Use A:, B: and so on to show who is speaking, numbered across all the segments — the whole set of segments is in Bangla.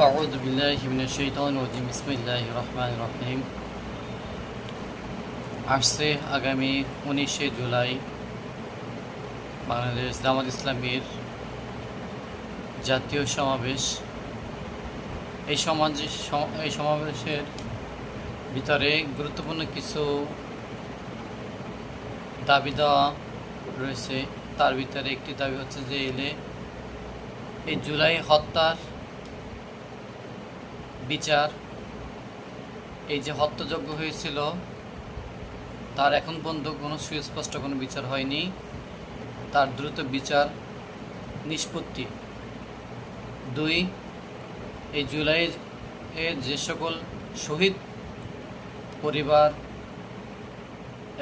A: أعوذ بالله من الشيطان الرجيم بسم الله الرحمن الرحيم আসছে আগামী উনিশে জুলাই বাংলাদেশ জামাত ইসলামীর জাতীয় সমাবেশ এই সমাজ এই সমাবেশের ভিতরে গুরুত্বপূর্ণ কিছু দাবি দেওয়া রয়েছে তার ভিতরে একটি দাবি হচ্ছে যে এলে এই জুলাই হত্যার বিচার, এই যে হত্যাযজ্ঞ হয়েছিল, তার এখন পর্যন্ত কোনো সুস্পষ্ট কোনো বিচার হয়নি। তার দ্রুত বিচার নিষ্পত্তি। দুই, এই জুলাই এর যে সকল শহীদ পরিবার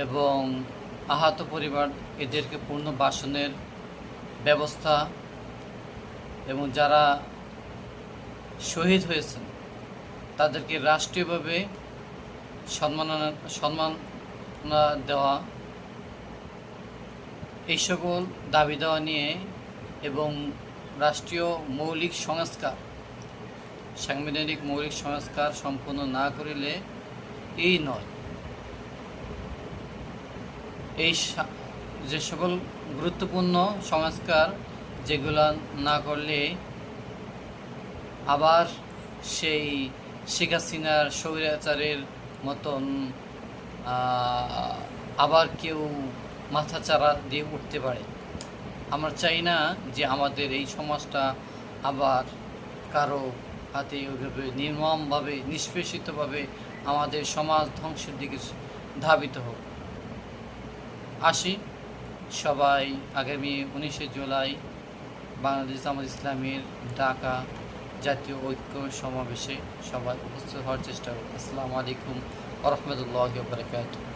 A: এবং আহত পরিবার, এদেরকে পূর্ণ বাসনের ব্যবস্থা এবং যারা শহীদ হয়েছেন তাদেরকে রাষ্ট্রীয়ভাবে সম্মাননা সম্মাননা দেওয়া, এই সকল দাবি দেওয়া নিয়ে এবং রাষ্ট্রীয় মৌলিক সংস্কার, সাংবিধানিক মৌলিক সংস্কার সম্পন্ন না করিলে এই নয়। এই যে সকল গুরুত্বপূর্ণ সংস্কার যেগুলো না করলে আবার সেই শেখ হাসিনার স্বৈরাচারের মতন আবার কেউ মাথা চারা দিয়ে উঠতে পারে। আমরা চাই না যে আমাদের এই সমাজটা আবার কারও হাতে ওইভাবে নির্মমভাবে, নিষ্পেষিতভাবে আমাদের সমাজ ধ্বংসের দিকে ধাবিত হোক। আসি সবাই আগামী উনিশে জুলাই বাংলাদেশ জামাত ইসলামের ঢাকা জাতীয় ঐক্য সমাবেশে সবাই উপস্থিত হওয়ার চেষ্টা করুন আসসালামু আলাইকুম ওরহমতুল্লাহ বারকাতুহ।